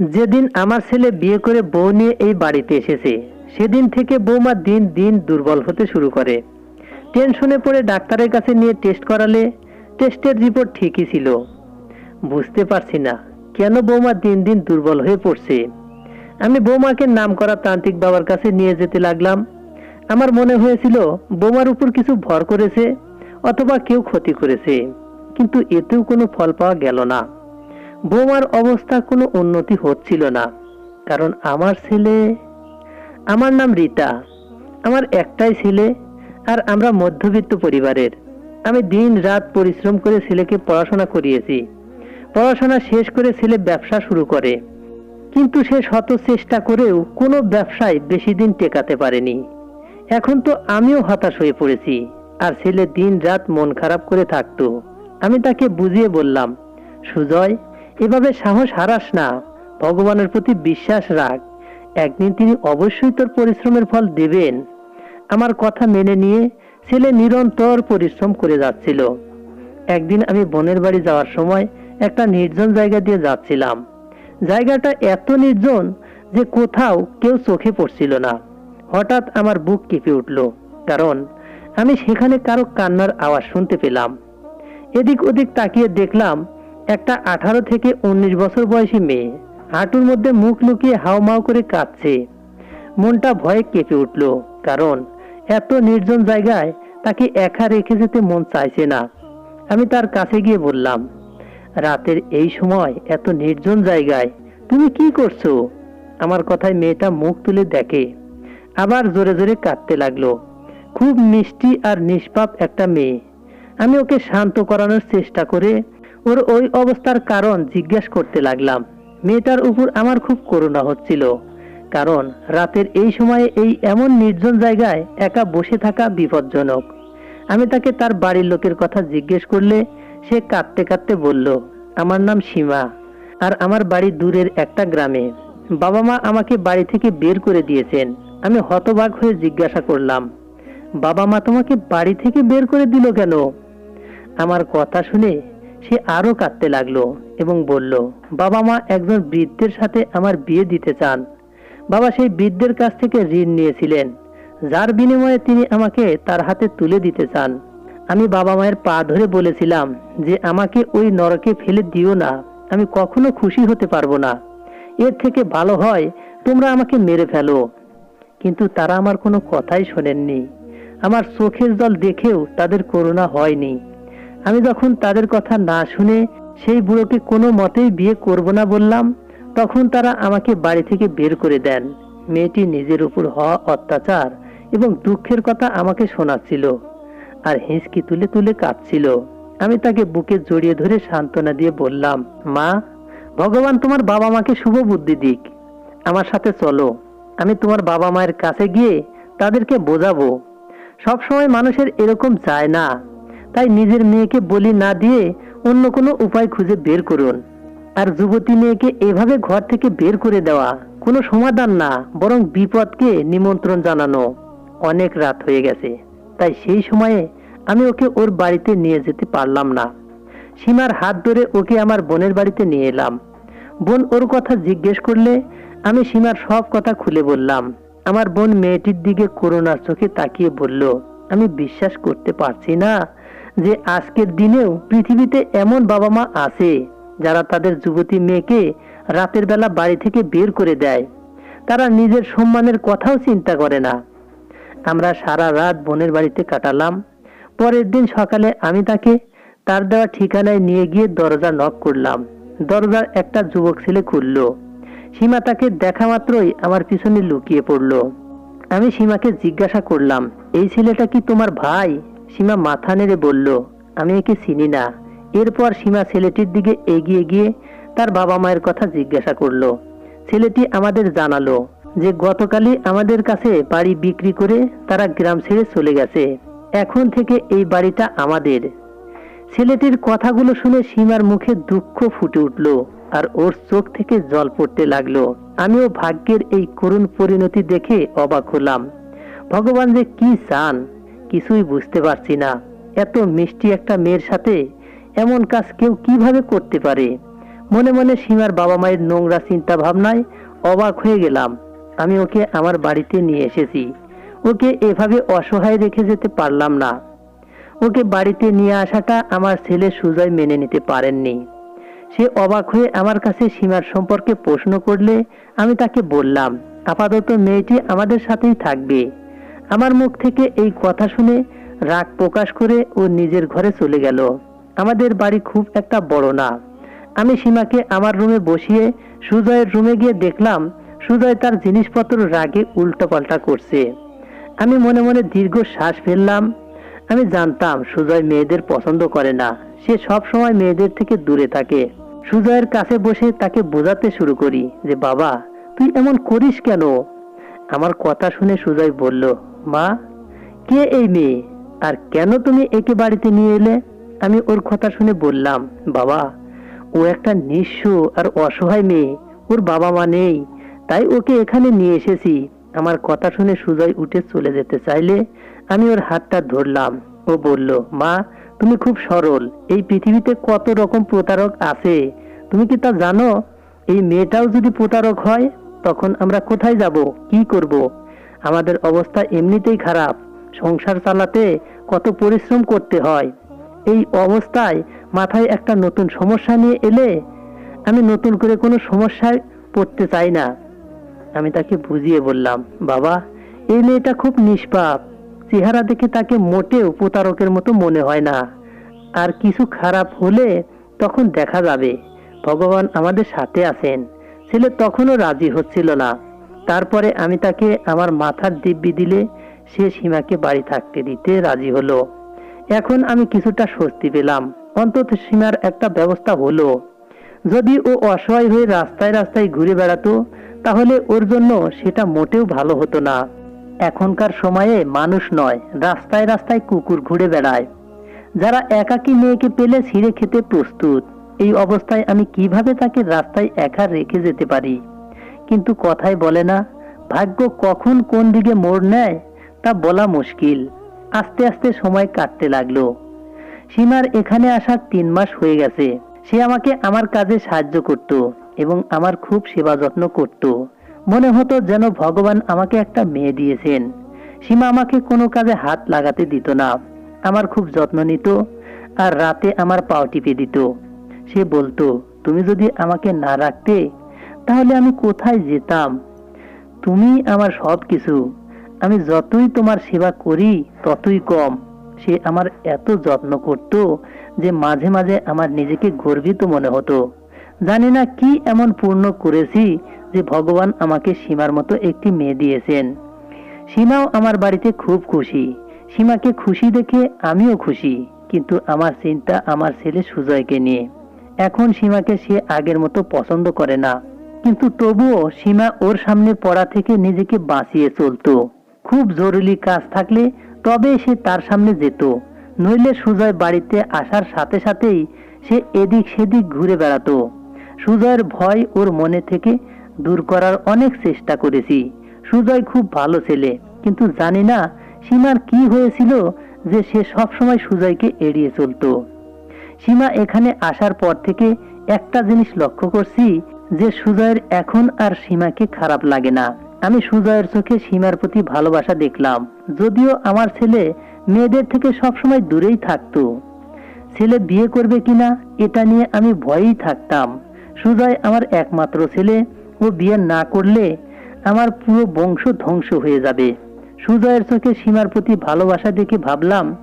যেদিন আমার ছেলে বিয়ে করে বউ নিয়ে এই বাড়িতে এসেছে, সেদিন থেকে বৌমা দিন দিন দুর্বল হতে শুরু করে। টেনশনে পড়ে ডাক্তারের কাছে নিয়ে টেস্ট করালে টেস্টের রিপোর্ট ঠিকই ছিল। বুঝতে পারছি না, কেন বৌমা দিন দিন দুর্বল হয়ে পড়ছে? আমি বৌমাকে নাম করা তান্ত্রিক বাবার কাছে নিয়ে যেতে লাগলাম। আমার মনে হয়েছিল বৌমার উপর কিছু ভর করেছে অথবা কেউ ক্ষতি করেছে, কিন্তু এতেও কোনো ফল পাওয়া গেল না। বৌমার অবস্থা কোনো উন্নতি হচ্ছিল না, কারণ আমার ছেলে, আমার নাম রীতা, আমার একটাই ছেলে, আর আমরা মধ্যবিত্ত পরিবারের। আমি দিন রাত পরিশ্রম করে ছেলেকে পড়াশোনা করিয়েছি। পড়াশোনা শেষ করে ছেলে ব্যবসা শুরু করে। কিন্তু সে শত চেষ্টা করেও কোনো ব্যবসায় বেশি দিন টেকাতে পারেনি। এখন তো আমিও হতাশ হয়ে পড়েছি, আর ছেলে দিন রাত মন খারাপ করে থাকতো। আমি তাকে বুঝিয়ে বললাম, সুজয় এভাবে সাহস হারাস না। ভগবানের প্রতি বিশ্বাস রাখ। একদিন তিনি অবশ্যই তোর পরিশ্রমের ফল দেবেন। আমার কথা মেনে নিয়ে ছেলে নিরন্তর পরিশ্রম করে যাচ্ছিল। একদিন আমি বোনের বাড়ি যাওয়ার সময় একটা নির্জন জায়গা দিয়ে যাচ্ছিলাম। জায়গাটা এত নির্জন যে কোথাও কেউ চোখে পড়ছিল না। হঠাৎ আমার বুক কেঁপে উঠল, কারণ আমি সেখানে কারও কান্নার আওয়াজ শুনতে পেলাম। এদিক ওদিক তাকিয়ে দেখলাম একটা আঠারো থেকে উনিশ বছর বয়সী মেয়ে। হাঁটুর মধ্যে মুখ লুকিয়ে হাওমাও করে কাঁদছে। মনটা ভয়ে কেঁপে উঠল, কারণ এত নির্জন জায়গায় তাকে একা রেখে যেতে মন চাইছে না। আমি তার কাছে গিয়ে বললাম, রাতের এই সময় এত নির্জন জায়গায় তুমি কি করছ? আমার কথায় মেয়েটা মুখ তুলে দেখে, আবার জোরে জোরে কাঁদতে লাগল। খুব মিষ্টি আর নিষ্পাপ একটা মেয়ে। আমি ওকে শান্ত করানোর চেষ্টা করে ওর ওই অবস্থার কারণ জিজ্ঞেস করতে লাগলাম। মেয়েটার উপর আমার খুব করুণা হচ্ছিল, কারণ রাতের এই সময়ে এই এমন নির্জন জায়গায় একা বসে থাকা বিপজ্জনক। আমি তাকে তার বাড়ির লোকের কথা জিজ্ঞেস করলে সে কাঁদতে কাঁদতে বলল, আমার নাম সীমা, আর আমার বাড়ি দূরের একটা গ্রামে। বাবা মা আমাকে বাড়ি থেকে বের করে দিয়েছেন। আমি হতবাক হয়ে জিজ্ঞাসা করলাম, বাবা মা তোমাকে বাড়ি থেকে বের করে দিল কেন? আমার কথা শুনে সে আরও কাঁদতে লাগল এবং বলল, বাবা মা একজন বৃদ্ধের সাথে আমার বিয়ে দিতে চান। বাবা সেই বৃদ্ধের কাছ থেকে ঋণ নিয়েছিলেন, যার বিনিময়ে তিনি আমাকে তার হাতে তুলে দিতে চান। আমি বাবা মায়ের পা ধরে বলেছিলাম যে, আমাকে ওই নরকে ফেলে দিও না, আমি কখনো খুশি হতে পারব না। এর থেকে ভালো হয় তোমরা আমাকে মেরে ফেলো। কিন্তু তারা আমার কোনো কথাই শোনেননি। আমার চোখের জল দেখেও তাদের করুণা হয়নি। আমি যখন তাদের কথা না শুনে সেই বুড়োকে কোনো মতেই বিয়ে করব না বললাম, তখন তারা আমাকে বাড়ি থেকে বের করে দেন। মেয়েটি নিজের উপর হওয়া অত্যাচার এবং দুঃখের কথা আমাকে শোনাচ্ছিল আর হিঁচকি তুলে তুলে কাঁদছিল। আমি তাকে বুকে জড়িয়ে ধরে সান্ত্বনা দিয়ে বললাম, মা, ভগবান তোমার বাবা মাকে শুভ বুদ্ধি দিক। আমার সাথে চলো। আমি তোমার বাবা মায়ের কাছে গিয়ে তাদেরকে বোঝাবো। সবসময় মানুষের এরকম চায় না। তাই নিজের মেয়েকে বলি না দিয়ে অন্য কোনো উপায় খুঁজে বের করুন। আর যুবতী মেয়েকে এভাবে ঘর থেকে বের করে দেওয়া কোনো সমাধান না, বরং বিপদকে নিমন্ত্রণ জানানো। অনেক রাত হয়ে গেছে, তাই সেই সময়ে আমি ওকে ওর বাড়িতে নিয়ে যেতে পারলাম না। সীমার হাত ধরে ওকে আমার বোনের বাড়িতে নিয়ে এলাম। বোন ওর কথা জিজ্ঞেস করলে আমি সীমার সব কথা খুলে বললাম। আমার বোন মেয়েটির দিকে করোনার চোখে তাকিয়ে বলল, আমি বিশ্বাস করতে পারছি না যে আজকের দিনেও পৃথিবীতে এমন বাবা মা আছে, যারা তাদের যুবতী মেয়েকে রাতের বেলা বাড়ি থেকে বের করে দেয়। তারা নিজের সম্মানের কথাও চিন্তা করে না। আমরা সারা রাত বোনের বাড়িতে কাটালাম। পরের দিন সকালে আমি তাকে তার দেওয়া ঠিকানায় নিয়ে গিয়ে দরজা নক করলাম। দরজার একটা যুবক ছেলে খুলল। সীমা তাকে দেখা মাত্রই আমার পিছনে লুকিয়ে পড়ল। আমি সীমাকে জিজ্ঞাসা করলাম, এই ছেলেটা কি তোমার ভাই? সীমা মাথা নেড়ে বলল, আমি একে চিনি না। এরপর সীমা ছেলেটির দিকে এগিয়ে গিয়ে তার বাবা মায়ের কথা জিজ্ঞাসা করল। ছেলেটি আমাদের জানালো যে, গতকালই আমাদের কাছে বাড়ি বিক্রি করে তারা গ্রাম ছেড়ে চলে গেছে। এখন থেকে এই বাড়িটা আমাদের। ছেলেটির কথাগুলো শুনে সীমার মুখে দুঃখ ফুটে উঠল আর ওর চোখ থেকে জল পড়তে লাগল। আমিও ভাগ্যের এই করুণ পরিণতি দেখে অবাক হলাম। ভগবান যে কি চান! কিছুই বুঝতে পারছি না। এত মিষ্টি একটা মেয়ের সাথে এমন কাজ কেউ কীভাবে করতে পারে? মনে মনে সীমার বাবা মায়ের নোংরা চিন্তা ভাবনায় অবাক হয়ে গেলাম। আমি ওকে আমার বাড়িতে নিয়ে এসেছি। ওকে এভাবে অসহায় রেখে যেতে পারলাম না। ওকে বাড়িতে নিয়ে আসাটা আমার ছেলে সুজয় মেনে নিতে পারেননি। সে অবাক হয়ে আমার কাছে সীমার সম্পর্কে প্রশ্ন করলে আমি তাকে বললাম, আপাতত মেয়েটি আমাদের সাথেই থাকবে। আমার মুখ থেকে এই কথা শুনে রাগ প্রকাশ করে ও নিজের ঘরে চলে গেল। আমাদের বাড়ি খুব একটা বড় না। আমি সীমাকে আমার রুমে বসিয়ে সুজয়ের রুমে গিয়ে দেখলাম, সুজয় তার জিনিসপত্র রাগে উল্টোপাল্টা করছে। আমি মনে মনে দীর্ঘ শ্বাস ফেললাম। আমি জানতাম সুজয় মেয়েদের পছন্দ করে না। সে সব সময় মেয়েদের থেকে দূরে থাকে। সুজয়ের কাছে বসে তাকে বোঝাতে শুরু করি যে, বাবা, তুই এমন করিস কেন? আমার কথা শুনে সুজয় বলল মা, কে এই মেয়ে? আর কেন তুমি একে বাড়িতে নিয়ে এলে? আমি ওর কথা শুনে বললাম, বাবা, ও একটা নিঃস্ব আর অসহায় মেয়ে, ওর বাবা মা নেই, তাই ওকে এখানে নিয়ে এসেছি। আমার কথা শুনে সুজয় উঠে চলে যেতে চাইলে, আমি ওর হাতটা ধরলাম। ও বলল, মা, তুমি খুব সরল, এই পৃথিবীতে কত রকম প্রতারক আছে, তুমি কি তা জানো? এই মেয়েটাও যদি প্রতারক হয়, তখন আমরা কোথায় যাব, কি করব? আমাদের অবস্থা এমনিতেই খারাপ। সংসার চালাতে কত পরিশ্রম করতে হয়। এই অবস্থায় মাথায় একটা নতুন সমস্যা নিয়ে এলে আমি নতুন করে কোনো সমস্যায় পড়তে চাই না। আমি তাকে বুঝিয়ে বললাম, বাবা, এই মেয়েটা খুব নিষ্পাপ। চেহারা দেখে তাকে মোটেও প্রতারকের মতো মনে হয় না। আর কিছু খারাপ হলে তখন দেখা যাবে। ভগবান আমাদের সাথে আছেন। ছেলে তখনও রাজি হচ্ছিল না। তারপরে আমি তাকে আমার মাথার দিব্যি দিলে সে সীমাকে বাড়ি থাকতে দিতে রাজি হলো। এখন আমি কিছুটা স্বস্তি পেলাম। অন্তত সীমার একটা ব্যবস্থা হলো। যদি ও অসহায় হয়ে রাস্তায় রাস্তায় ঘুরে বেড়াতো, তাহলে ওর জন্য সেটা মোটেও ভালো হতো না। এখনকার সময়ে মানুষ নয়, রাস্তায় রাস্তায় কুকুর ঘুরে বেড়ায়। যারা একাকী মেয়েকে পেলে ছিঁড়ে খেতে প্রস্তুত, এই অবস্থায় আমি কীভাবে তাকে রাস্তায় একা রেখে যেতে পারি? কিন্তু কথায় বলে না। ভাগ্য কখন কোন দিকে মোড় নেয়, তা বলা মুশকিল। আস্তে আস্তে সময় কাটতে লাগল। সীমার এখানে আসার তিন মাস হয়ে গেছে। সে আমাকে আমার কাজে সাহায্য করত এবং আমার খুব সেবা যত্ন করত। মনে হতো যেন ভগবান আমাকে একটা মেয়ে দিয়েছেন। সীমা আমাকে কোনো কাজে হাত লাগাতে দিত না। আমার খুব যত্ন নিত আর রাতে আমার পাও টিপে দিত। সে বলতো, তুমি যদি আমাকে না রাখতে তাহলে আমি কোথায় যেতাম? তুমি আমার সব কিছু আমি যতই তোমার সেবা করি, ততই কম। সে আমার এত যত্ন করত যে মাঝে মাঝে আমার নিজেকে গর্বিত মনে হতো। জানি না কি এমন পূর্ণ করেছি যে ভগবান আমাকে সীমার মতো একটি মেয়ে দিয়েছেন। সীমাও আমার বাড়িতে খুব খুশি। সীমাকে খুশি দেখে আমিও খুশি। কিন্তু আমার চিন্তা আমার ছেলে সুজয়কে নিয়ে। এখন সীমাকে সে আগের মতো পছন্দ করে না। কিন্তু তবুও সীমা ওর সামনে পড়া থেকে নিজেকে বাঁচিয়ে চলতো। খুব জরুরি কাজ থাকলে তবে সে তার সামনে যেত। নইলে সুজয় বাড়িতে আসার সাথে সাথেই সে এদিক সেদিক ঘুরে বেড়াতো। সুজয়ের ভয় ওর মনে থেকে দূর করার অনেক চেষ্টা করেছি। সুজয় খুব ভালো ছেলে, কিন্তু জানি না সীমার কি হয়েছিল যে সে সবসময় সুজয়কে এড়িয়ে চলতো। সীমা এখানে আসার পর থেকে একটা জিনিস লক্ষ্য করছি যে সুজয়ের এখন আর সীমাকে খারাপ লাগে না। আমি সুজয়ের চোখে সীমার প্রতি ভালোবাসা দেখলাম। যদিও আমার ছেলে মেয়েদের থেকে সবসময় দূরেই থাকতো। ছেলে বিয়ে করবে কিনা, এটা নিয়ে আমি ভয়েই থাকতাম। সুজয় আমার একমাত্র ছেলে, ও বিয়ে না করলে আমার পুরো বংশ ধ্বংস হয়ে যাবে। সুজয়ের চোখে সীমার প্রতি ভালোবাসা দেখে ভাবলাম,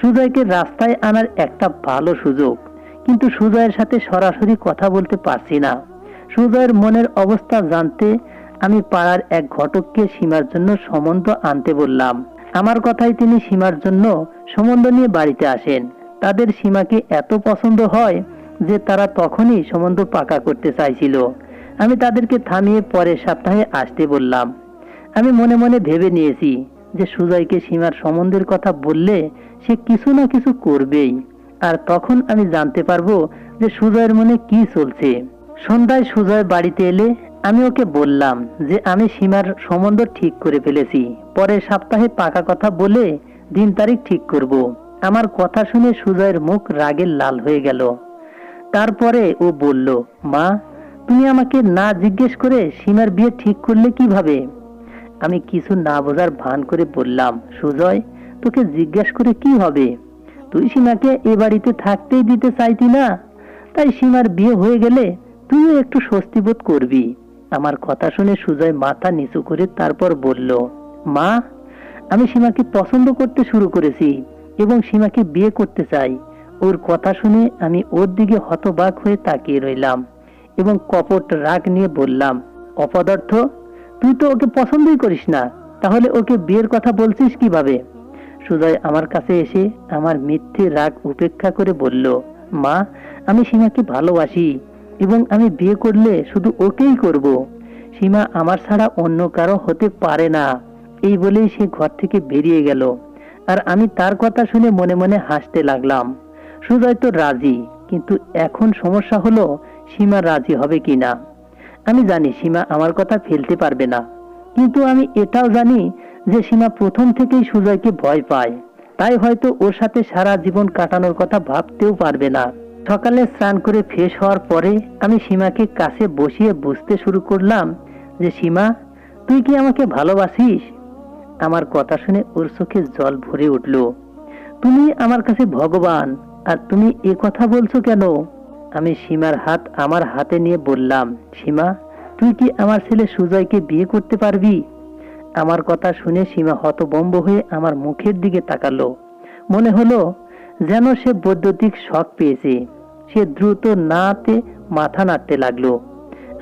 সুজয়কে রাস্তায় আনার একটা ভালো সুযোগ। কিন্তু সুজয়ের সাথে সরাসরি কথা বলতে পারছি না। সুজয়ের মনের অবস্থা জানতে আমি পাড়ার এক ঘটককে সীমার জন্য সম্বন্ধ আনতে বললাম। আমার কথায় তিনি সীমার জন্য সম্বন্ধ নিয়ে বাড়িতে আসেন। তাদের সীমাকে এত পছন্দ হয় যে তারা তখনই সম্বন্ধ পাকা করতে চাইছিল। আমি তাদেরকে থামিয়ে পরের সপ্তাহে আসতে বললাম। আমি মনে মনে ভেবে নিয়েছি যে সুজয়কে সীমার সম্বন্ধের কথা বললে সে কিছু না কিছু করবেই। আর তখন আমি জানতে পারব যে সুজয়ের মনে কি চলছে। সন্ধ্যায় সুজয় বাড়িতে এলে আমি ওকে বললাম যে আমি সীমার সম্বন্ধ ঠিক করে ফেলেছি। পরের সপ্তাহে পাকা কথা বলে দিন তারিখ ঠিক করব। আমার কথা শুনে সুজয়ের মুখ রাগে লাল হয়ে গেল। তারপরে ও বলল, মা, তুমি আমাকে না জিজ্ঞেস করে সীমার বিয়ে ঠিক করলে কীভাবে? আমি কিছু না বোঝার ভান করে বললাম, সুজয়, তোকে জিজ্ঞেস করে কি হবে? তুই সীমাকে এ বাড়িতে থাকতেই দিতে চাইতি না? তাই সীমার বিয়ে হয়ে গেলে তুইও একটু স্বস্তি বোধ করবি। আমার কথা শুনে সুজয় মাথা নিচু করে তারপর বলল, মা, আমি সীমাকে পছন্দ করতে শুরু করেছি এবং সীমাকে বিয়ে করতে চাই। ওর কথা শুনে আমি ওর দিকে হতবাক হয়ে তাকিয়ে রইলাম এবং কপট রাগ নিয়ে বললাম, অপদার্থ, তুই তো ওকে পছন্দই করিস না। তাহলে ওকে বিয়ের কথা বলছিস কীভাবে? সুজয় আমার কাছে এসে আমার মিথ্যে রাগ উপেক্ষা করে বলল, মা, আমি সীমাকে ভালোবাসি এবং আমি বিয়ে করলে শুধু ওকেই করব। সীমা আমার ছাড়া অন্য কারও হতে পারে না। এই বলেই সে ঘর থেকে বেরিয়ে গেল। আর আমি তার কথা শুনে মনে মনে হাসতে লাগলাম। সুজয় তো রাজি, কিন্তু এখন সমস্যা হলো সীমা রাজি হবে কিনা। আমি জানি সীমা আমার কথা ফেলতে পারবে না। কিন্তু আমি এটাও জানি যে সীমা প্রথম থেকেই সুজয়কে ভয় পায়। তাই হয়তো ওর সাথে সারা জীবন কাটানোর কথা ভাবতেও পারবে না। সকালে স্নান করে ফ্রেশ হওয়ার পরে আমি সীমাকে কাছে বসিয়ে বুঝতে শুরু করলাম যে, সীমা, তুই কি আমাকে ভালোবাসিস? আমার কথা শুনে ওর চোখে জল ভরে উঠল। তুমি আমার কাছে ভগবান, আর তুমি এ কথা বলছো কেন? আমি সীমার হাত আমার হাতে নিয়ে বললাম, সীমা, তুই কি আমার ছেলে সুজয়কে বিয়ে করতে পারবি? আমার কথা শুনে সীমা হতবম্ব হয়ে আমার মুখের দিকে তাকালো। মনে হলো যেন সে বৈদ্যুতিক শখ পেয়েছে। সে দ্রুত নাতে মাথা নাড়তে লাগল।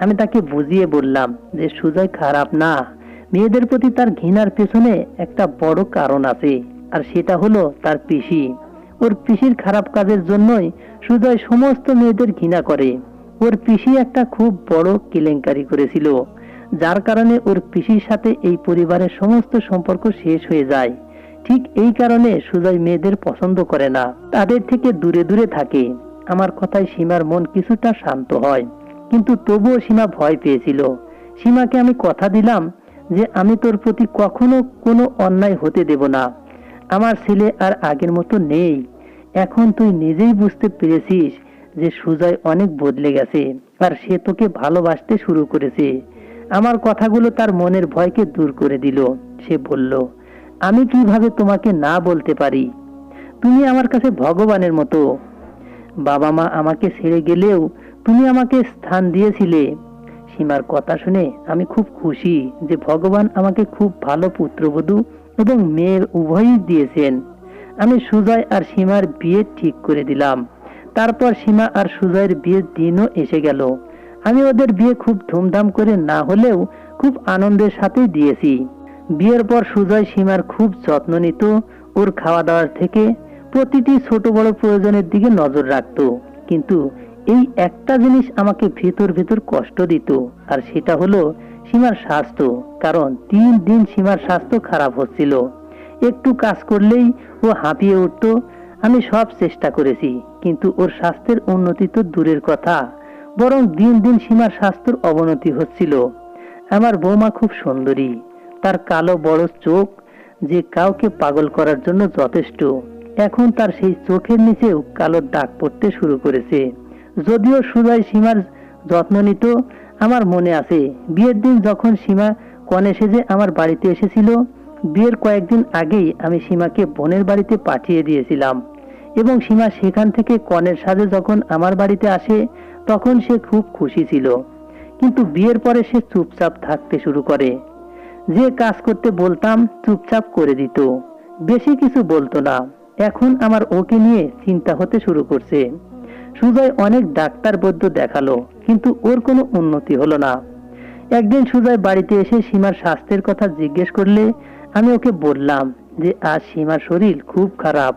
আমি তাকে বুঝিয়ে বললাম যে, সুজয় খারাপ না। মেয়েদের প্রতি তার ঘৃণার পেছনে একটা বড় কারণ আছে, আর সেটা হলো তার পিসি। ওর পিসির খারাপ কাজের জন্যই সুজয় সমস্ত মেয়েদের ঘৃণা করে। ওর পিসি একটা খুব বড় কেলেঙ্কারি করেছিল, যার কারণে ওর পিসির সাথে এই পরিবারের সমস্ত সম্পর্ক শেষ হয়ে যায়। ঠিক এই কারণে সুজয় মেয়েদের পছন্দ করে না। তাদের থেকে দূরে দূরে থাকে। আমার কথায় সীমার মন কিছুটা শান্ত হয়। কিন্তু তবুও সীমা ভয় পেয়েছিল। সীমাকে আমি কথা দিলাম যে আমি তোর প্রতি কখনো কোনো অন্যায় হতে দেব না। আমার ছেলে আর আগের মতো নেই। এখন তুই নিজেই বুঝতে পেরেছিস যে সুজয় অনেক বদলে গেছে আর সে তোকে ভালোবাসতে শুরু করেছে। আমার কথাগুলো তার মনের ভয়কে দূর করে দিল। সে বলল আমি কীভাবে তোমাকে না বলতে পারি? তুমি আমার কাছে ভগবানের মতো। বাবা মা আমাকে ছেড়ে গেলেও তুমি আমাকে স্থান দিয়েছিলে। সীমার কথা শুনে আমি খুব খুশি যে ভগবান আমাকে খুব ভালো পুত্রবধূ এবং মেয়ের উভয়ই দিয়েছেন। আমি সুজয় আর সীমার বিয়ে ঠিক করে দিলাম। তারপর সীমা আর সুজয়ের বিয়ের দিনও এসে গেল। আমি ওদের বিয়ে খুব ধুমধাম করে না হলেও খুব আনন্দের সাথেই দিয়েছি। বিয়ের পর সুজয় সীমার খুব যত্ন নিত, ওর খাওয়া দাওয়ার থেকে প্রতিটি ছোট বড় প্রয়োজনের দিকে নজর রাখতো। কিন্তু এই একটা জিনিস আমাকে ভেতর ভেতর কষ্ট দিত, আর সেটা হলো সীমার স্বাস্থ্য। কারণ তিন দিন সীমার স্বাস্থ্য খারাপ হচ্ছিল। একটু কাজ করলেই ও হাঁপিয়ে উঠতো, আমি সব চেষ্টা করেছি, কিন্তু ওর স্বাস্থ্যের উন্নতি তো দূরের কথা। বরং দিন দিন সীমার স্বাস্থ্যের অবনতি হচ্ছিল। আমার বৌমা খুব সুন্দরী তার কালো বড় চোখ যে কাউকে পাগল করার জন্য যথেষ্ট। এখন তার সেই চোখের নিচেও কালো দাগ পড়তে শুরু করেছে। যদিও সুজয় সীমার যত্ন নিত, আমার মনে আছে, বিয়ের দিন যখন সীমা কনে সেজে আমার বাড়িতে এসেছিল, বিয়ের কয়েকদিন আগেই আমি সীমাকে বোনের বাড়িতে পাঠিয়ে দিয়েছিলাম। এবং সীমা সেখান থেকে কনের সাজে যখন আমার বাড়িতে আসে, তখন সে খুব খুশি ছিল। কিন্তু বিয়ের পরে সে চুপচাপ থাকতে শুরু করে। যে কাজ করতে বলতাম চুপচাপ করে দিত। বেশি কিছু বলতো না। এখন আমার ওকে নিয়ে চিন্তা হতে শুরু করছে। সুজয় অনেক ডাক্তার বৈদ্য দেখাল, কিন্তু ওর কোনো উন্নতি হলো না। একদিন সুজয় বাড়িতে এসে সীমার স্বাস্থ্যের কথা জিজ্ঞেস করলে আমি ওকে বললাম যে, আজ সীমার শরীর খুব খারাপ।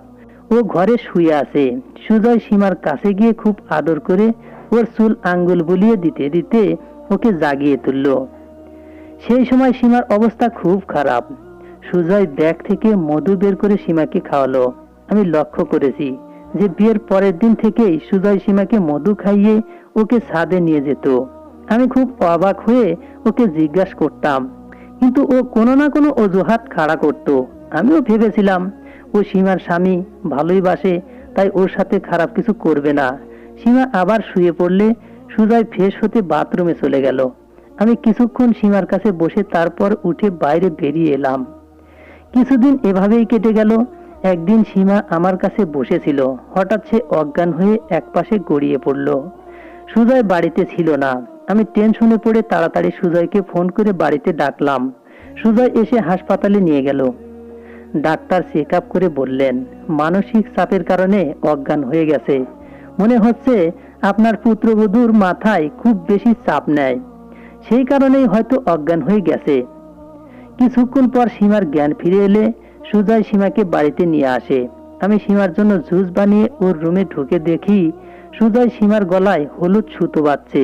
ও ঘরে শুয়ে আছে। সুজয় সীমার কাছে গিয়ে খুব আদর করে ওর চুল আঙ্গুল বুলিয়ে দিতে দিতে ওকে জাগিয়ে তুলল। সেই সময় সীমার অবস্থা খুব খারাপ। সুজয় ব্যাগ থেকে মধু বের করে সীমাকে খাওয়ালো। আমি লক্ষ্য করেছি যে বিয়ের পরের দিন থেকেই সুজয় সীমাকে মধু খাইয়ে ওকে ছাদে নিয়ে যেত। আমি খুব অবাক হয়ে ওকে জিজ্ঞাসা করতাম, কিন্তু ও কোনো না কোনো অজুহাত খাড়া করত? আমিও ভেবেছিলাম, ও সীমার স্বামী, ভালোই বাসে, তাই ওর সাথে খারাপ কিছু করবে না। সীমা আবার শুয়ে পড়লে সুজয় ফ্রেশ হতে বাথরুমে চলে গেল। আমি কিছুক্ষণ সীমার কাছে বসে তারপর উঠে বাইরে বেরিয়ে এলাম। কিছুদিন এভাবেই কেটে গেল। একদিন সীমা আমার কাছে বসেছিল। হঠাৎ সে অজ্ঞান হয়ে একপাশে গড়িয়ে পড়ল। সুজয় বাড়িতে ছিল না। আমি টেনশনে পড়ে তাড়াতাড়ি সুজয়কে ফোন করে বাড়িতে ডাকলাম। সুজয় এসে হাসপাতালে নিয়ে গেল। ডাক্তার চেক আপ করে বললেন, মানসিক চাপের কারণে অজ্ঞান হয়ে গেছে। মনে হচ্ছে আপনার পুত্রবধূর মাথায় খুব বেশি চাপ নেয়। সেই কারণেই হয়তো অজ্ঞান হয়ে গেছে। কিছুক্ষণ পর সীমার জ্ঞান ফিরে এলে সুজয় সীমাকে বাড়িতে নিয়ে আসে। আমি সীমার জন্য জুস বানিয়ে ওর রুমে ঢুকে দেখি সুজয় সীমার গলায় হলুদ সুতো বাঁধছে।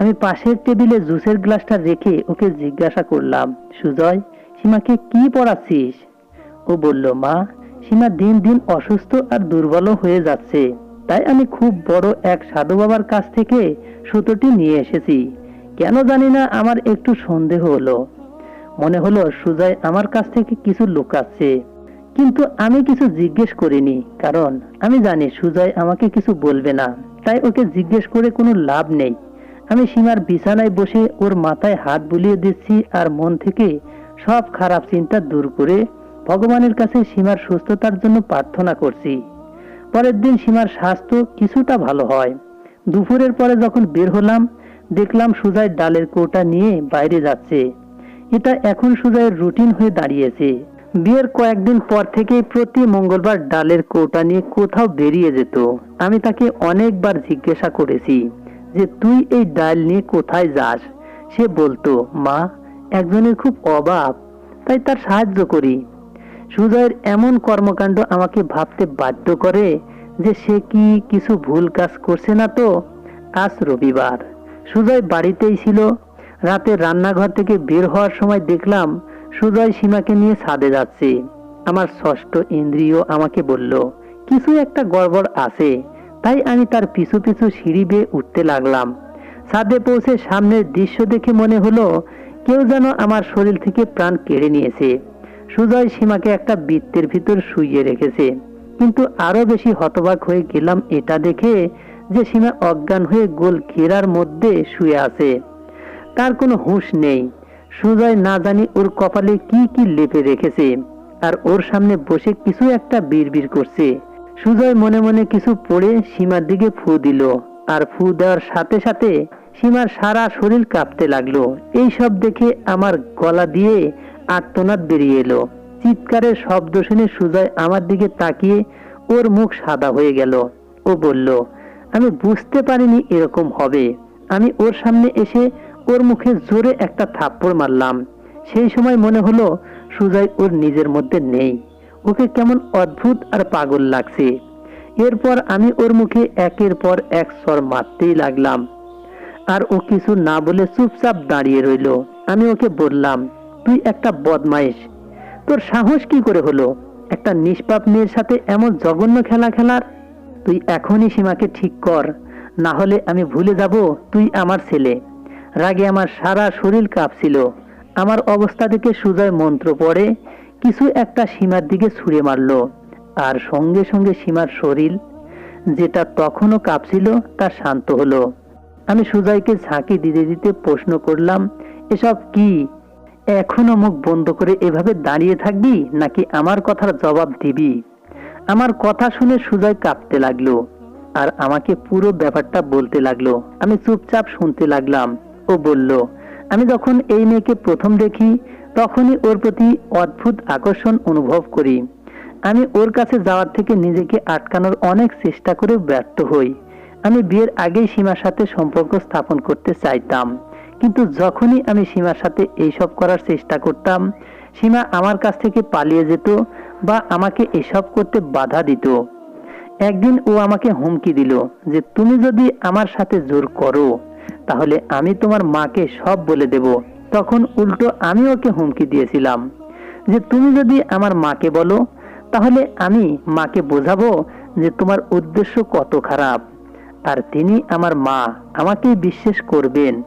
আমি পাশের টেবিলে জুসের গ্লাসটা রেখে ওকে জিজ্ঞাসা করলাম, সুজয়, সীমাকে কি পড়াচ্ছিস? ও বলল, মা, সীমা দিন দিন অসুস্থ আর দুর্বল হয়ে যাচ্ছে। তাই আমি খুব বড় এক সাধু বাবার কাছ থেকে সুতোটি নিয়ে এসেছি। কেন জানি না আমার একটু সন্দেহ হলো। মনে হলো সুজয় আমার কাছ থেকে কিছু লুকাচ্ছে কিন্তু আমি কিছু জিজ্ঞেস করিনি, কারণ আমি জানি সুজয় আমাকে কিছু বলবে না। তাই ওকে জিজ্ঞেস করে কোনো লাভ নেই। আমি সীমার বিছানায় বসে ওর মাথায় হাত বুলিয়ে দিচ্ছি আর মন থেকে সব খারাপ চিন্তা দূর করে ভগবানের কাছে সীমার সুস্থতার জন্য প্রার্থনা করছি। পরের দিন সীমার স্বাস্থ্য কিছুটা ভালো হয়। দুপুরের পরে যখন বের হলাম দেখলাম সুজয় ডালের কৌটা নিয়ে বাইরে যাচ্ছে। এটা এখন সুজয়ের রুটিন হয়ে দাঁড়িয়েছে। বিয়ের কয়েকদিন পর থেকে প্রতি মঙ্গলবার ডালের কৌটা নিয়ে কোথাও বেরিয়ে যেত। আমি তাকে অনেকবার জিজ্ঞাসা করেছি যে, তুই এই ডাল নিয়ে কোথায় যাস? সে বলতো, মা, একজনের খুব অভাব, তাই তার সাহায্য করি। সুজয়ের এমন কর্মকাণ্ড আমাকে ভাবতে বাধ্য করে যে, সে কি কিছু ভুল কাজ করছে না তো? আজ রবিবার। সুজয় বাড়িতেই ছিল। রাতে রান্নাঘর থেকে বের হওয়ার সময় দেখলাম সুজয় সীমাকে নিয়ে ছাদে যাচ্ছে। আমার ষষ্ঠ ইন্দ্রিয় আমাকে বলল কিছু একটা গড়বড় আছে। তাই আমি তার পিছু পিছু সিঁড়ি বেয়ে উঠতে লাগলাম। ছাদে পৌঁছে সামনের দৃশ্য দেখে মনে হলো, কেউ যেন আমার শরীর থেকে প্রাণ কেড়ে নিয়েছে। সুজয় সীমাকে একটা বৃত্তের ভিতর শুইয়ে রেখেছে। কিন্তু আরও বেশি হতবাক হয়ে গেলাম এটা দেখে যে সীমা অজ্ঞান হয়ে গোল ঘেরার মধ্যে শুয়ে আছে। তার কোনো হুঁশ নেই। সুজয় না জানি ওর কপালে কি কি লেপে রেখেছে। আর ওর সামনে বসে কিছু একটা বিড়বিড় করছে। সুজয় মনে মনে কিছু পড়ে সীমার দিকে ফু দিল। আর ফু দেওয়ার সাথে সাথে সীমার সারা শরীর কাঁপতে লাগল। এই সব দেখে আমার গলা দিয়ে আর্তনাদ বেরিয়ে এলো। চিৎকারের শব্দ শুনে সুজয় আমার দিকে তাকিয়ে ওর মুখ সাদা হয়ে গেল। ও বলল আমি বুঝতে পারিনি এরকম হবে। আমি ওর সামনে এসে ওর মুখে জোরে একটা থাপ্পড় মারলাম। সেই সময় মনে হলো সুজয় ওর নিজের মধ্যে নেই। ওকে কেমন অদ্ভুত আর পাগল লাগছে। এরপর আমি ওর মুখে একের পর এক স্বর মারতেই লাগলাম। আর ও কিছু না বলে চুপচাপ দাঁড়িয়ে রইল। আমি ওকে বললাম, তুই একটা বদমাইশ। তোর সাহস কি করে হলো? একটা নিষ্পাপ মেয়ের সাথে এমন জঘন্য খেলা খেলার তুই এখনই সীমাকে ঠিক কর, না হলে আমি ভুলে যাব তুই আমার ছেলে। রাগে আমার সারা শরীর কাঁপছিল। আমার অবস্থা দেখে সুজয় মন্ত্র পড়ে, কিছু একটা সীমার দিকে ছুঁড়ে মারল। আর সঙ্গে সঙ্গে সীমার শরীর, যেটা তখনও কাঁপছিল, তা শান্ত হলো। আমি সুজয়কে ঝাঁকি দিতে দিতে প্রশ্ন করলাম, এসব কি? এখনও মুখ বন্ধ করে এভাবে দাঁড়িয়ে থাকবি, নাকি আমার কথার জবাব দিবি? আমার কথা শুনে সুজয় কাঁপতে লাগল আর আমাকে পুরো ব্যাপারটা বলতে লাগল। আমি চুপচাপ শুনতে লাগলাম। ও বলল, আমি যখন এই মেয়েকে প্রথম দেখি, তখনই ওর প্রতি অদ্ভুত আকর্ষণ অনুভব করি। আমি ওর কাছে যাওয়ার থেকে নিজেকে আটকানোর অনেক চেষ্টা করে ব্যর্থ হই। আমি বিয়ের আগেই সীমার সাথে সম্পর্ক স্থাপন করতে চাইতাম। কিন্তু যখনই আমি সীমার সাথে এইসব করার চেষ্টা করতাম, সীমা আমার কাছ থেকে পালিয়ে যেত বা আমাকে এসব করতে বাধা দিত। একদিন ও আমাকে হুমকি দিল যে, তুমি যদি আমার সাথে জোর করো, তাহলে আমি তোমার মাকে সব বলে দেব। তখন উল্টো আমি ওকে হুমকি দিয়েছিলাম যে, তুমি যদি আমার মাকে বলো, তাহলে আমি মাকে বোঝাবো যে, তোমার উদ্দেশ্য কত খারাপ। আর তিনি আমার মা, আমাকেই বিশ্বাস করবেন।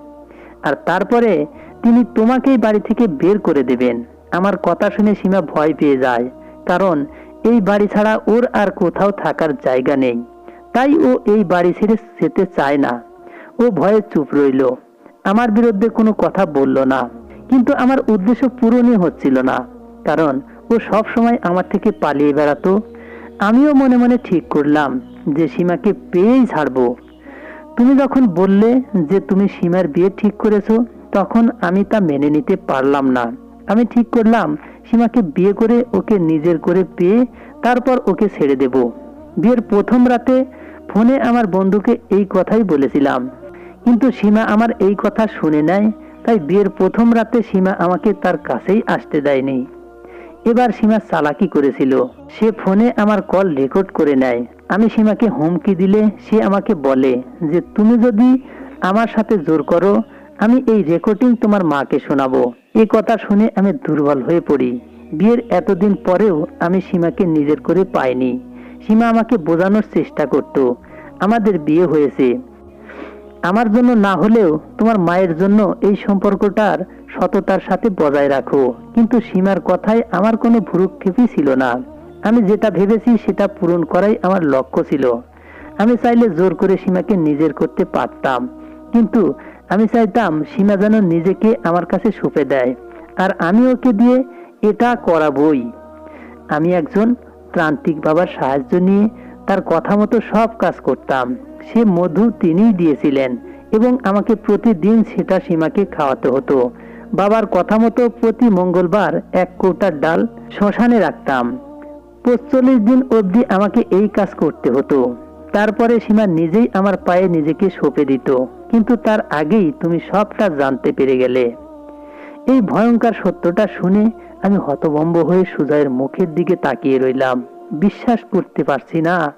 আর তারপরে তিনি তোমাকেই বাড়ি থেকে বের করে দেবেন। আমার কথা শুনে সীমা ভয় পেয়ে যায়। কারণ এই বাড়ি ছাড়া ওর আর কোথাও থাকার জায়গা নেই। তাই ও এই বাড়ি ছেড়ে যেতে চায় না। ও ভয়ে চুপ রইল। আমার বিরুদ্ধে কোনো কথা বলল না। কিন্তু আমার উদ্দেশ্য পূরণই হচ্ছিল না। কারণ ও সব সময় আমার থেকে পালিয়ে বেড়াতো। আমিও মনে মনে ঠিক করলাম যে সীমাকে পেয়েই ছাড়বো। তুমি যখন বললে যে তুমি সীমার বিয়ে ঠিক করেছ, তখন আমি তা মেনে নিতে পারলাম না। আমি ঠিক করলাম সীমাকে বিয়ে করে ওকে নিজের করে পেয়ে তারপর ওকে ছেড়ে দেব। বিয়ের প্রথম রাতে ফোনে আমার বন্ধুকে এই কথাই বলেছিলাম। কিন্তু সীমা আমার এই কথা শুনে নেয় তাই বিয়ের প্রথম রাতে সীমা আমাকে তার কাছেই আসতে দেয়নি। এবার সীমা চালাকি করেছিল। সে ফোনে আমার কল রেকর্ড করে নেয়। আমি সীমাকে হুমকি দিলে সে আমাকে বলে যে, তুমি যদি আমার সাথে জোর করো, আমি এই রেকর্ডিং তোমার মাকে শোনাবো। এই কথা শুনে আমি দুর্বল হয়ে পড়ি। বিয়ের এতদিন পরেও আমি সীমাকে নিজের করে পাইনি। সীমা আমাকে বোঝানোর চেষ্টা করত। আমাদের বিয়ে হয়েছে। আমার জন্য না হলেও তোমার মায়ের জন্য এই সম্পর্কটার সততার সাথে বজায় রাখো। কিন্তু সীমার কথায় আমার কোনো ভুরুক্ষেপই ছিল না। আমি যেটা ভেবেছি সেটা পূরণ করাই আমার লক্ষ্য ছিল। আমি চাইলে জোর করে সীমাকে নিজের করতে পারতাম। কিন্তু আমি চাইতাম সীমা যেন নিজেকে আমার কাছে সঁপে দেয়, আর আমি ওকে দিয়ে এটা করাবই। আমি একজন প্রান্তিক বাবার সাহায্য নিয়ে তার কথা মতো সব কাজ করতাম। সে মধু তিনিই দিয়েছিলেন এবং আমাকে প্রতিদিন সেটা সীমাকে খাওয়াতে হতো। বাবার কথা মতো প্রতি মঙ্গলবার এক কৌটার ডাল শ্মশানে রাখতাম। পঁচল্লিশ দিন অবধি আমাকে এই কাজ করতে হতো। তারপরে সীমা নিজেই আমার পায়ে নিজেকে সঁপে দিত। কিন্তু তার আগেই তুমি সবটা জানতে পেরে গেলে। এই ভয়ঙ্কর সত্যটা শুনে আমি হতভম্ব হয়ে সুজয়ের মুখের দিকে তাকিয়ে রইলাম। বিশ্বাস করতে পারছি না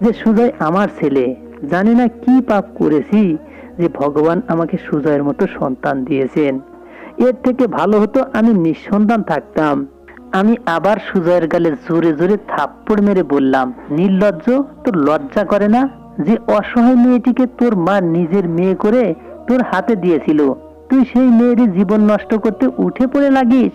যে সুজয় আমার ছেলে। জানি না কি পাপ করেছি যে ভগবান আমাকে সুজয়ের মতো সন্তান দিয়েছেন। এর থেকে ভালো হতো আমি নিঃসন্তান থাকতাম। আমি আবার সুজয়ের গালে জোরে জোরে থাপ্পড় মেরে বললাম, নির্লজ্জ, তোর লজ্জা করে না? যে অসহায় মেয়েটিকে তোর মা নিজের মেয়ে করে তোর হাতে দিয়েছিল, তুই সেই মেয়েরই জীবন নষ্ট করতে উঠে পড়ে লাগিস।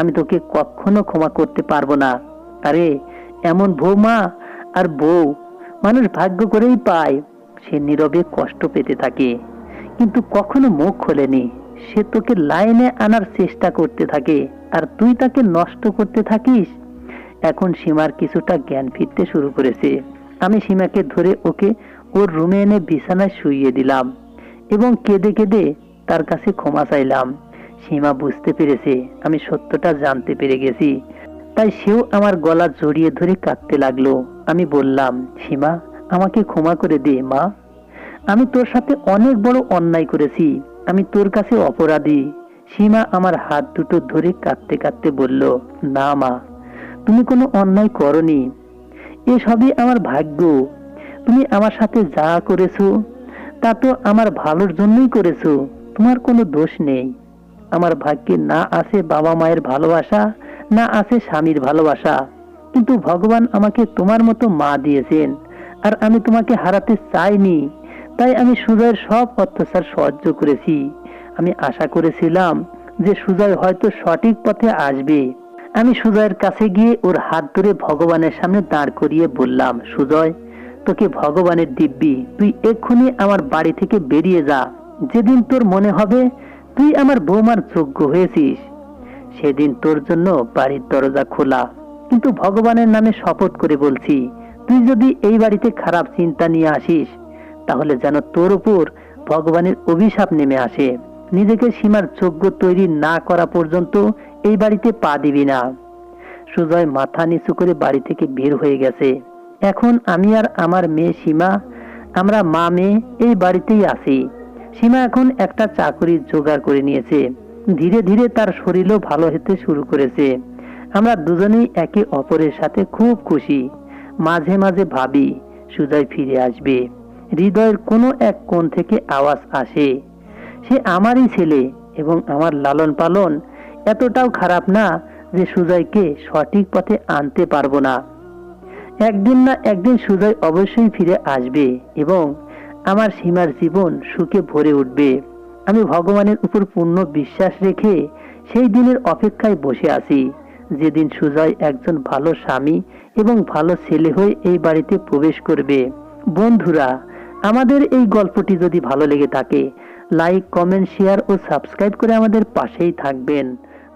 আমি তোকে কখনো ক্ষমা করতে পারব না। আরে, এমন বৌমা আর বউ মানুষ ভাগ্য করেই পায়, সে নীরবে কষ্ট পেতে থাকে। কিন্তু কখনো মুখ খোলেনি, সে তোকে লাইনে আনার চেষ্টা করতে থাকে, আর তুই তাকে নষ্ট করতে থাকিস। এখন সীমার কিছুটা জ্ঞান ফিরতে শুরু করেছে। আমি সীমাকে ধরে ওকে ওর রুমে এনে বিছানায় শুইয়ে দিলাম এবং কেঁদে কেঁদে তার কাছে ক্ষমা চাইলাম। সীমা বুঝতে পেরেছে আমি সত্যটা জানতে পেরে গেছি। তাই সেও আমার গলা জড়িয়ে ধরে কাঁদতে লাগল। আমি বললাম, সীমা, আমাকে ক্ষমা করে দে, মা। আমি তোর সাথে অনেক বড় অন্যায় করেছি। আমি তোর কাছে অপরাধী। সীমা আমার হাত দুটো ধরে কাঁদতে কাঁদতে বলল, না, মা। তুমি কোনো অন্যায় করনি। এসবই আমার ভাগ্য। তুমি আমার সাথে যা করেছ, তা তো আমার ভালোর জন্যই করেছ। তোমার কোনো দোষ নেই। আমার ভাগ্যে না আছে বাবা মায়ের ভালোবাসা, না আছে স্বামীর ভালোবাসা। কিন্তু ভগবান আমাকে তোমার মতো মা দিয়েছেন, আর আমি তোমাকে হারাতে চাইনি। তাই আমি সুজয়ের সব অত্যাচার সহ্য করেছি। আমি আশা করেছিলাম যে সুজয় হয়তো সঠিক পথে আসবে। আমি সুজয়ের কাছে গিয়ে ওর হাত ধরে ভগবানের সামনে দাঁড় করিয়ে বললাম, সুজয়, তোকে ভগবানের দিব্যি, তুই এক্ষুনি আমার বাড়ি থেকে বেরিয়ে যা। যেদিন তোর মনে হবে, তুই আমার বৌমার যোগ্য হয়েছিস। সেদিন তোর জন্য বাড়ির দরজা খোলা। কিন্তু ভগবানের নামে শপথ করে বলছি, তুই যদি এই বাড়িতে খারাপ চিন্তা নিয়ে আসিস, তাহলে যেন তোর উপর ভগবানের অভিশাপ নেমে আসে। নিজেকে সীমার যোগ্য তৈরি না করা পর্যন্ত এই বাড়িতে পা দিবি না। সুজয় মাথা নিচু করে বাড়ি থেকে বের হয়ে গেছে। এখন আমি আর আমার মেয়ে সীমা, আমরা মা মেয়ে এই বাড়িতেই আছি। সীমা এখন একটা চাকরি জোগাড় করে নিয়েছে। ধীরে ধীরে তার শরীরও ভালো হতে শুরু করেছে। আমরা দুজনেই একে অপরের সাথে খুব খুশি। মাঝে মাঝে ভাবি, সুজয় ফিরে আসবে। হৃদয়ের কোনো এক কোণ থেকে আওয়াজ আসে, সে আমারই ছেলে এবং আমার লালন পালন এতটাও খারাপ না যে সুজয়কে সঠিক পথে আনতে পারব না। একদিন না একদিন সুজয় অবশ্যই ফিরে আসবে এবং আমার সীমার জীবন সুখে ভরে উঠবে। আমি ভগবানের উপর পূর্ণ বিশ্বাস রেখে সেই দিনের অপেক্ষায় বসে আছি। যেদিন সুজয় একজন ভালো স্বামী এবং ভালো ছেলে হয়ে এই বাড়িতে প্রবেশ করবে। বন্ধুরা, আমাদের এই গল্পটি যদি ভালো লেগে থাকে লাইক কমেন্ট শেয়ার ও সাবস্ক্রাইব করে আমাদের পাশেই থাকবেন।